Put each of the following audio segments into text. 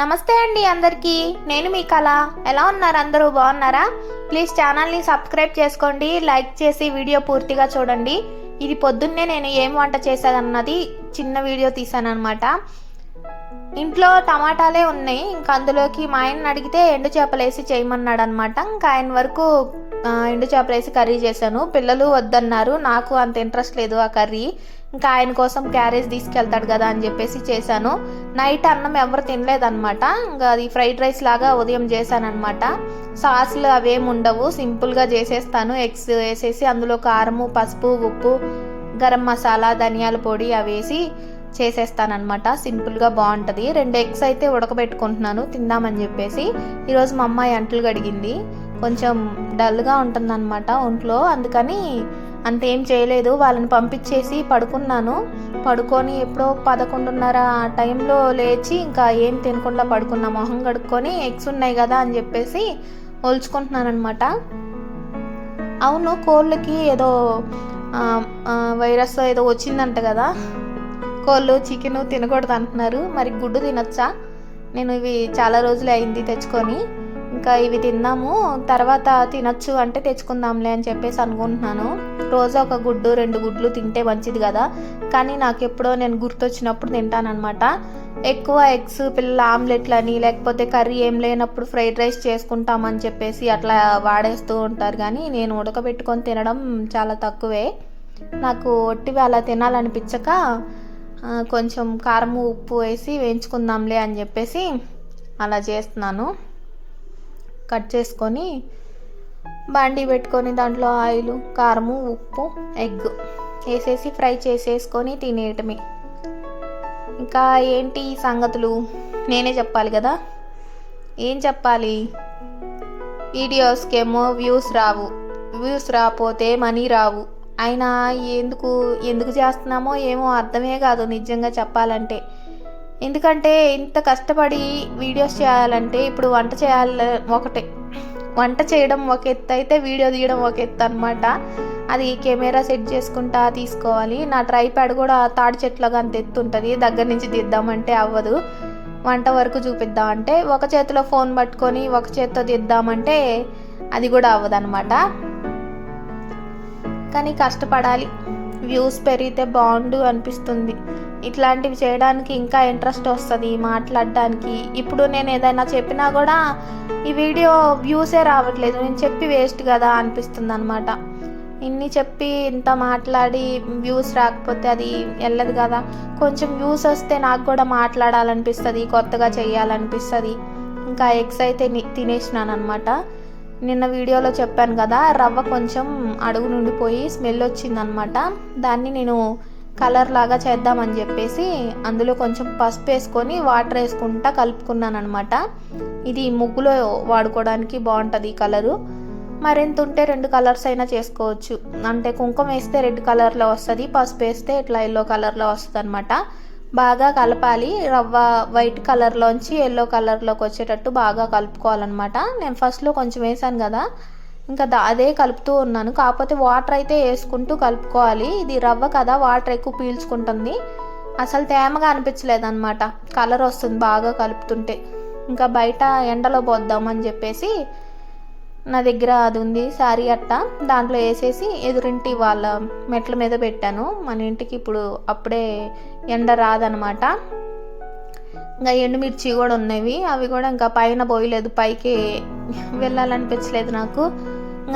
నమస్తే అండి అందరికీ. నేను మీ కళ. ఎలా ఉన్నారు అందరూ? బాగున్నారా? ప్లీజ్ ఛానల్ని సబ్స్క్రైబ్ చేసుకోండి. లైక్ చేసి వీడియో పూర్తిగా చూడండి. ఇది పొద్దున్నే నేను ఏం వంట చేశానన్నది చిన్న వీడియో తీసాను అనమాట ఇంట్లో టమాటాలే ఉన్నాయి. ఇంకా అందులోకి మా ఆయన అడిగితే ఎండు చేపలు వేసి చేయమన్నాడు అనమాట ఇంకా ఆయన వరకు ఎండు చేపలు వేసి కర్రీ చేశాను. పిల్లలు వద్దన్నారు. నాకు అంత ఇంట్రెస్ట్ లేదు ఆ కర్రీ. ఇంకా ఆయన కోసం క్యారేజ్ తీసుకెళ్తాడు కదా అని చెప్పేసి చేశాను. నైట్ అన్నం ఎవరు తినలేదన్నమాట. ఇంకా అది ఫ్రైడ్ రైస్ లాగా ఉదయం చేశానమాట సాస్లు అవేమి ఉండవు. సింపుల్గా చేసేస్తాను. ఎగ్స్ వేసేసి అందులో కారము పసుపు ఉప్పు గరం మసాలా ధనియాల పొడి అవి వేసి చేసేస్తానమాట సింపుల్గా బాగుంటుంది. రెండు ఎగ్స్ అయితే ఉడకబెట్టుకుంటున్నాను. తిందామని చెప్పేసి. ఈరోజు మా అమ్మాయి అంట్లు గడిగింది కొంచెం డల్గా ఉంటుందన్నమాట ఒంట్లో. అందుకని అంతేం చేయలేదు. వాళ్ళని పంపించేసి పడుకున్నాను. పడుకొని ఎప్పుడో పదకొండున్నర ఆ టైంలో లేచి ఇంకా ఏం తినకుండా పడుకున్నా. మొహం కడుక్కొని ఎగ్స్ ఉన్నాయి కదా అని చెప్పేసి ఒలుచుకుంటున్నాను అనమాట అవును కోళ్ళకి ఏదో వైరస్ ఏదో వచ్చిందంట కదా. కోళ్ళు చికెన్ తినకూడదు అంటున్నారు. మరి గుడ్డు తినొచ్చా? నేను ఇవి చాలా రోజులు అయింది తెచ్చుకొని. ఇంకా ఇవి తిన్నాము. తర్వాత తినొచ్చు అంటే తెచ్చుకుందాంలే అని చెప్పేసి అనుకుంటున్నాను. రోజు ఒక గుడ్డు రెండు గుడ్లు తింటే మంచిది కదా. కానీ నాకు ఎప్పుడో నేను గుర్తొచ్చినప్పుడు తింటానమాట ఎక్కువ ఎగ్స్ పిల్లల ఆమ్లెట్లు అని లేకపోతే కర్రీ ఏం లేనప్పుడు ఫ్రైడ్ రైస్ చేసుకుంటామని చెప్పేసి అట్లా వాడేస్తూ ఉంటారు. కానీ నేను ఉడకబెట్టుకొని తినడం చాలా తక్కువే. నాకు ఒట్టివి అలా తినాలనిపించక కొంచెం కారం ఉప్పు వేసి వేయించుకుందాంలే అని చెప్పేసి అలా చేస్తున్నాను. కట్ చేసుకొని బండి పెట్టుకొని దాంట్లో ఆయిల్ కారము ఉప్పు ఎగ్ వేసేసి ఫ్రై చేసేసుకొని తినేయటమే. ఇంకా ఏంటి ఈ సంగతులు? నేనే చెప్పాలి కదా? ఏం చెప్పాలి? వీడియోస్కేమో వ్యూస్ రావు. వ్యూస్ రాకపోతే మనీ రావు. అయినా ఎందుకు ఎందుకు చేస్తున్నామో ఏమో అర్థమే కాదు నిజంగా చెప్పాలంటే. ఎందుకంటే ఇంత కష్టపడి వీడియోస్ చేయాలంటే ఇప్పుడు వంట చేయాలి ఒకటే. వంట చేయడం ఒక ఎత్తు అయితే వీడియో తీయడం ఒక ఎత్తు అనమాట అది కెమెరా సెట్ చేసుకుంటా తీసుకోవాలి. నా ట్రైప్యాడ్ కూడా తాడి చెట్లుగా అంత ఎత్తు ఉంటుంది. దగ్గర నుంచి తీద్దామంటే అవ్వదు. వంట వరకు చూపిద్దామంటే ఒక చేతిలో ఫోన్ పట్టుకొని ఒక చేతితో తీద్దామంటే అది కూడా అవ్వదన్నమాట. కానీ కష్టపడాలి. వ్యూస్ పెరిగితే బాగుండు అనిపిస్తుంది. ఇట్లాంటివి చేయడానికి ఇంకా ఇంట్రెస్ట్ వస్తుంది మాట్లాడడానికి. ఇప్పుడు నేను ఏదైనా చెప్పినా కూడా ఈ వీడియో వ్యూసే రావట్లేదు. నేను చెప్పి వేస్ట్ కదా అనిపిస్తుంది అనమాట ఇన్ని చెప్పి ఇంత మాట్లాడి వ్యూస్ రాకపోతే అది వెళ్ళదు కదా. కొంచెం వ్యూస్ వస్తే నాకు కూడా మాట్లాడాలనిపిస్తుంది కొత్తగా చేయాలనిపిస్తుంది ఇంకా ఎగ్స్ అయితే తినేసినాను అనమాట నిన్న వీడియోలో చెప్పాను కదా రవ్వ కొంచెం అడుగు నుండిపోయి స్మెల్ వచ్చిందనమాట దాన్ని నేను కలర్ లాగా చేద్దామని చెప్పేసి అందులో కొంచెం పసుపు వేసుకొని వాటర్ వేసుకుంటా కలుపుకున్నాను అనమాట ఇది ముగ్గులో వాడుకోవడానికి బాగుంటుంది ఈ కలరు. మరింత ఉంటే రెండు కలర్స్ అయినా చేసుకోవచ్చు. అంటే కుంకుమ వేస్తే రెడ్ కలర్లో వస్తుంది పసుపు వేస్తే ఇట్లా ఎల్లో కలర్లో వస్తుంది అనమాట బాగా కలపాలి. రవ్వ వైట్ కలర్లోంచి ఎల్లో కలర్లోకి వచ్చేటట్టు బాగా కలుపుకోవాలన్నమాట. నేను ఫస్ట్లో కొంచెం వేసాను కదా ఇంకా దా అదే కలుపుతూ ఉన్నాను. కాకపోతే వాటర్ అయితే వేసుకుంటూ కలుపుకోవాలి. ఇది రవ్వ కదా వాటర్ ఎక్కువ పీల్చుకుంటుంది. అసలు తేమగా అనిపించలేదు అనమాట కలర్ వస్తుంది బాగా కలుపుతుంటే. ఇంకా బయట ఎండలో పోద్దామని చెప్పేసి నా దగ్గర అది ఉంది శారీ అట్ట. దాంట్లో వేసేసి ఎదురింటి వాళ్ళ మెట్ల మీద పెట్టాను. మన ఇంటికి ఇప్పుడు అప్పుడే ఎండ రాదనమాట ఇంకా ఎండుమిర్చి కూడా ఉన్నవి. అవి కూడా ఇంకా పైన పోయలేదు. పైకి వెళ్ళాలనిపించలేదు నాకు.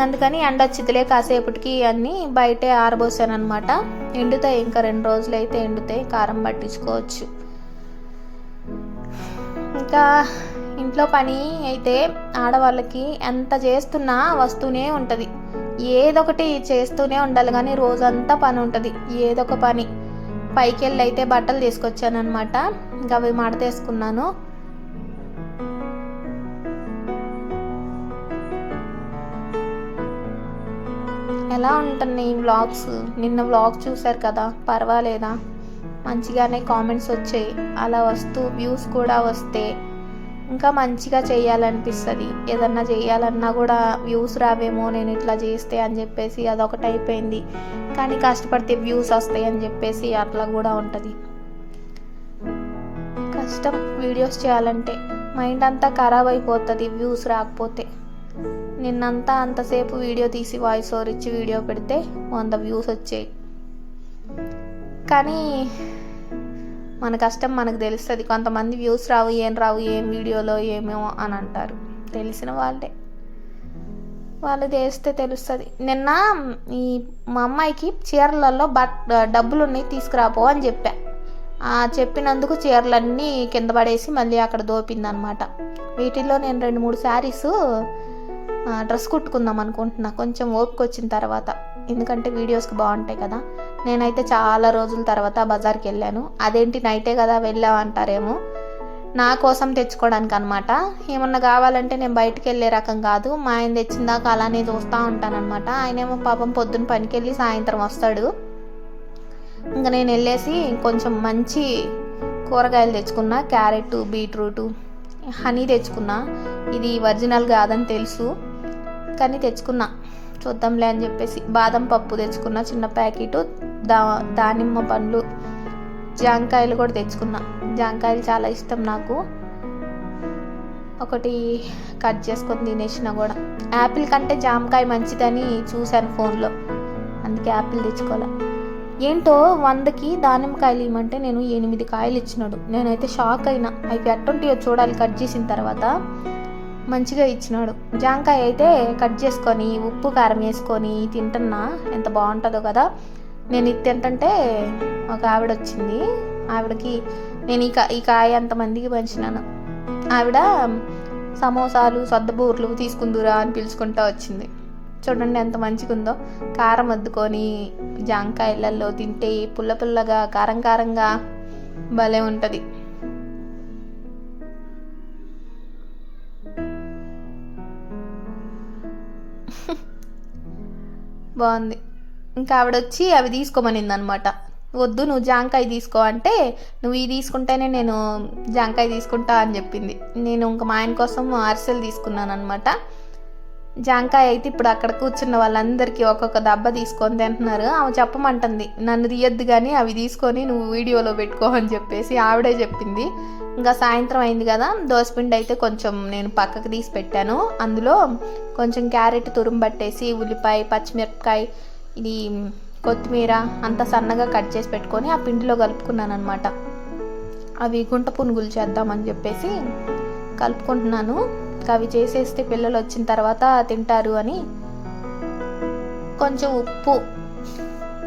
అందుకని ఎండ వచ్చిదిలే కాసేపటికి అన్నీ బయటే ఆరబోసాను అనమాట ఎండుతాయి ఇంకా రెండు రోజులు అయితే ఎండుతాయి కారం పట్టించుకోవచ్చు. ఇంకా ఇంట్లో పని అయితే ఆడవాళ్ళకి ఎంత చేస్తున్నా వస్తూనే ఉంటుంది. ఏదొకటి చేస్తూనే ఉండాలి కానీ రోజంతా పని ఉంటుంది. ఏదొక పని. పైకి వెళ్ళి అయితే బట్టలు తీసుకొచ్చాను అనమాట ఇంకా అవి మడతేసుకున్నాను. ఎలా ఉంటున్నాయి వ్లాగ్స్ నిన్న వ్లాగ్ చూశారు కదా పర్వాలేదా? మంచిగానే కామెంట్స్ వచ్చాయి. అలా వస్తూ వ్యూస్ కూడా వస్తే ఇంకా మంచిగా చేయాలనిపిస్తుంది. ఏదన్నా చేయాలన్నా కూడా వ్యూస్ రావేమో నేను ఇట్లా చేస్తే అని చెప్పేసి అదొకటి అయిపోయింది. కానీ కష్టపడితే వ్యూస్ వస్తాయి అని చెప్పేసి అట్లా కూడా ఉంటుంది. కష్టం వీడియోస్ చేయాలంటే మైండ్ అంతా ఖరాబ్ అయిపోతుంది వ్యూస్ రాకపోతే. నిన్నంతా అంతసేపు వీడియో తీసి వాయిస్ ఓవర్ ఇచ్చి వీడియో పెడితే వంద వ్యూస్ వచ్చాయి. కానీ మన కష్టం మనకు తెలుస్తుంది. కొంతమంది వ్యూస్ రావు ఏం రావు ఏం వీడియోలో ఏమేమో అని అంటారు. తెలిసిన వాళ్ళే. వాళ్ళు చేస్తే తెలుస్తుంది. నిన్న ఈ మా అమ్మాయికి చీరలలో బట్ డబ్బులు ఉన్నాయి తీసుకురాపో అని చెప్పా. ఆ చెప్పినందుకు చీరలన్నీ కింద పడేసి మళ్ళీ అక్కడ దోపిందనమాట. వీటిల్లో నేను రెండు మూడు శారీస్ డ్రెస్ కుట్టుకుందాం అనుకుంటున్నా. కొంచెం ఓపిక వచ్చిన తర్వాత. ఎందుకంటే వీడియోస్కి బాగుంటాయి కదా. నేనైతే చాలా రోజుల తర్వాత బజార్కి వెళ్ళాను. అదేంటి నైటే కదా వెళ్ళామంటారేమో నా కోసం తెచ్చుకోవడానికి అనమాట ఏమన్నా కావాలంటే నేను బయటికి వెళ్ళే రకం కాదు. మా ఆయన తెచ్చిన దాకా అలానే చూస్తూ ఉంటానన్నమాట ఆయనేమో పాపం పొద్దున్న పనికి వెళ్ళి సాయంత్రం వస్తాడు. ఇంకా నేను వెళ్ళేసి కొంచెం మంచి కూరగాయలు తెచ్చుకున్నా. క్యారెట్ బీట్రూట్ హనీ తెచ్చుకున్నా. ఇది ఒరిజినల్ కాదని తెలుసు. కానీ తెచ్చుకున్నా. చూద్దాంలే అని చెప్పేసి బాదం పప్పు తెచ్చుకున్న చిన్న ప్యాకెట్ దా దానిమ్మ పండ్లు జాంకాయలు కూడా తెచ్చుకున్నా. జాంకాయలు చాలా ఇష్టం నాకు. ఒకటి కట్ చేసుకొని తినేసిన కూడా. యాపిల్ కంటే జామకాయ మంచిదని చూశాను ఫోన్లో. అందుకే యాపిల్ తెచ్చుకోవాలి ఏంటో వందకి దానిమ్మకాయలు ఇవ్వమంటే నేను ఎనిమిది కాయలు ఇచ్చినాడు. నేనైతే షాక్ అయినా. అవి ఎట్టుంటాయో చూడాలి కట్ చేసిన తర్వాత. మంచిగా ఇచ్చినాడు. జాంకాయ అయితే కట్ చేసుకొని ఉప్పు కారం వేసుకొని తింటున్నా. ఎంత బాగుంటుందో కదా. నేను ఇది తింటుంటే ఒక ఆవిడ వచ్చింది ఆవిడకి నేను ఈ కా ఈ కాయ అంతమందికి పంచినాను. ఆవిడ సమోసాలు సద్దబూర్లు తీసుకుందురా అని పిలుచుకుంటా వచ్చింది. చూడండి ఎంత మంచిగా ఉందో కారం అద్దుకొని జాంకాయలలో తింటే పుల్ల పుల్లగా కారం కారంగా భలే ఉంటుంది. బాగుంది. ఇంకా ఆవిడ వచ్చి అవి తీసుకోమనింది అనమాట వద్దు నువ్వు జాంకాయ తీసుకో అంటే నువ్వు ఇవి తీసుకుంటేనే నేను జాంకాయ తీసుకుంటా అని చెప్పింది. నేను ఇంకా మా ఆయన కోసం అరిసెలు తీసుకున్నాను అనమాట జాంకాయ అయితే ఇప్పుడు అక్కడ కూర్చున్న వాళ్ళందరికీ ఒక్కొక్క దెబ్బ తీసుకొని తింటున్నారు. ఆమె చెప్పమంటుంది నన్ను తీయద్దు కానీ అవి తీసుకొని నువ్వు వీడియోలో పెట్టుకో అని చెప్పేసి ఆవిడే చెప్పింది. ఇంకా సాయంత్రం అయింది కదా దోసపిండి అయితే కొంచెం నేను పక్కకు తీసి పెట్టాను. అందులో కొంచెం క్యారెట్ తురుము పట్టేసి ఉల్లిపాయ పచ్చిమిరపకాయ ఇది కొత్తిమీర అంత సన్నగా కట్ చేసి పెట్టుకొని ఆ పిండిలో కలుపుకున్నాను అనమాట అవి గుంట పునుగులు చేద్దామని చెప్పేసి కలుపుకుంటున్నాను. అవి చేసేస్తే పిల్లలు వచ్చిన తర్వాత తింటారు అని. కొంచెం ఉప్పు.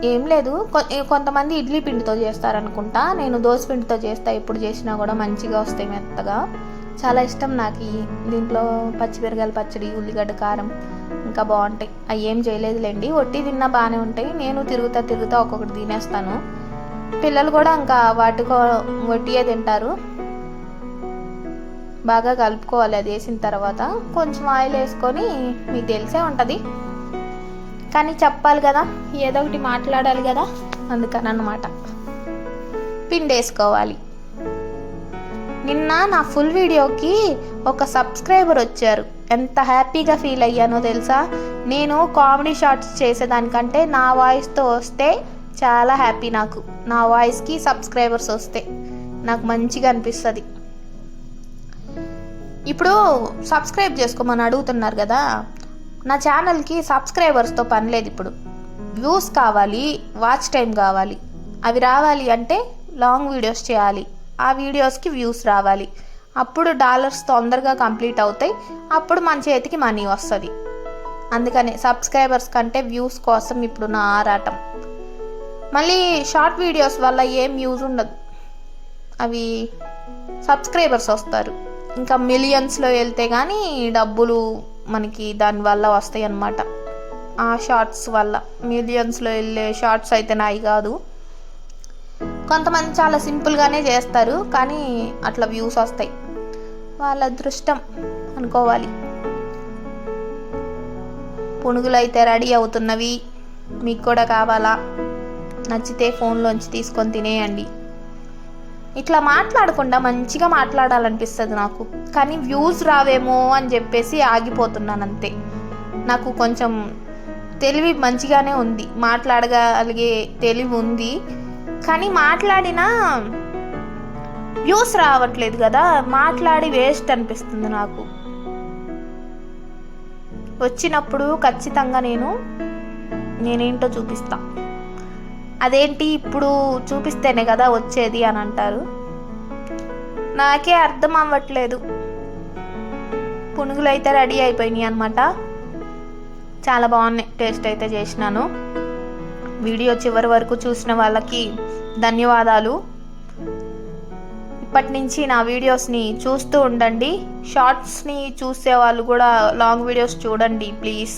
ఏం లేదు. కొ- కొంతమంది ఇడ్లీ పిండితో చేస్తారనుకుంటా. నేను దోశ పిండితో చేస్తా. ఎప్పుడు చేసినా కూడా మంచిగా వస్తాయి మెత్తగా. చాలా ఇష్టం నాకు ఈ దీంట్లో పచ్చిమిరకాయల పచ్చడి ఉల్లిగడ్డ కారం ఇంకా బాగుంటాయి. అవి ఏం చేయలేదులేండి. ఒట్టి తిన్నా బాగానే ఉంటాయి. నేను తిరుగుతా తిరుగుతా ఒక్కొక్కటి తినేస్తాను. పిల్లలు కూడా ఇంకా వాటికో వట్టియే తింటారు. బాగా కలుపుకోవాలి. అది వేసిన తర్వాత కొంచెం ఆయిల్ వేసుకొని మీకు తెలిసే ఉంటుంది. కానీ చెప్పాలి కదా ఏదో ఒకటి మాట్లాడాలి కదా అందుకని అన్నమాట. పిండి వేసుకోవాలి. నిన్న నా ఫుల్ వీడియోకి ఒక సబ్స్క్రైబర్ వచ్చారు. ఎంత హ్యాపీగా ఫీల్ అయ్యానో తెలుసా? నేను కామెడీ షార్ట్స్ చేసేదానికంటే నా వాయిస్తో వస్తే చాలా హ్యాపీ నాకు. నా వాయిస్కి సబ్స్క్రైబర్స్ వస్తే. నాకు మంచిగా అనిపిస్తుంది. ఇప్పుడు సబ్స్క్రైబ్ చేసుకోమని అడుగుతున్నారు కదా నా ఛానల్కి సబ్స్క్రైబర్స్తో పని లేదు ఇప్పుడు. వ్యూస్ కావాలి వాచ్ టైం కావాలి. అవి రావాలి అంటే లాంగ్ వీడియోస్ చేయాలి. ఆ వీడియోస్కి వ్యూస్ రావాలి. అప్పుడు డాలర్స్ తొందరగా కంప్లీట్ అవుతాయి. అప్పుడు మన చేతికి మనీ వస్తుంది. అందుకని సబ్స్క్రైబర్స్ కంటే వ్యూస్ కోసం ఇప్పుడు నా ఆరాటం. మళ్ళీ షార్ట్ వీడియోస్ వల్ల ఏం యూజ్ ఉండదు. అవి సబ్స్క్రైబర్స్ వస్తారు. ఇంకా మిలియన్స్లో వెళ్తే కానీ డబ్బులు మనకి దానివల్ల వస్తాయి అన్నమాట ఆ షార్ట్స్ వల్ల. మిలియన్స్లో వెళ్ళే షార్ట్స్ అయితే నాయి కాదు. కొంతమంది చాలా సింపుల్గానే చేస్తారు కానీ అట్లా వ్యూస్ వస్తాయి. వాళ్ళ అదృష్టం అనుకోవాలి. పునుగులు అయితే రెడీ అవుతున్నవి. మీకు కూడా కావాలా? నచ్చితే ఫోన్లోంచి తీసుకొని తినేయండి. ఇట్లా మాట్లాడకుండా మంచిగా మాట్లాడాలనిపిస్తుంది నాకు. కానీ వ్యూస్ రావేమో అని చెప్పేసి ఆగిపోతున్నాను అంతే నాకు కొంచెం తెలివి మంచిగానే ఉంది. మాట్లాడగలిగే తెలివి ఉంది. కానీ మాట్లాడినా వ్యూస్ రావట్లేదు కదా. మాట్లాడి వేస్ట్ అనిపిస్తుంది నాకు. వచ్చినప్పుడు ఖచ్చితంగా నేను నేనేంటో చూపిస్తాను అదేంటి ఇప్పుడు చూపిస్తేనే కదా వచ్చేది అని అంటారు. నాకే అర్థం అవ్వట్లేదు. పునుగులు అయితే రెడీ అయిపోయినాయి అనమాట చాలా బాగున్నాయి. టేస్ట్ అయితే చేసినాను. వీడియో చివరి వరకు చూసిన వాళ్ళకి ధన్యవాదాలు. ఇప్పటి నుంచి నా వీడియోస్ని చూస్తూ ఉండండి. షార్ట్స్ని చూసే వాళ్ళు కూడా లాంగ్ వీడియోస్ చూడండి ప్లీజ్.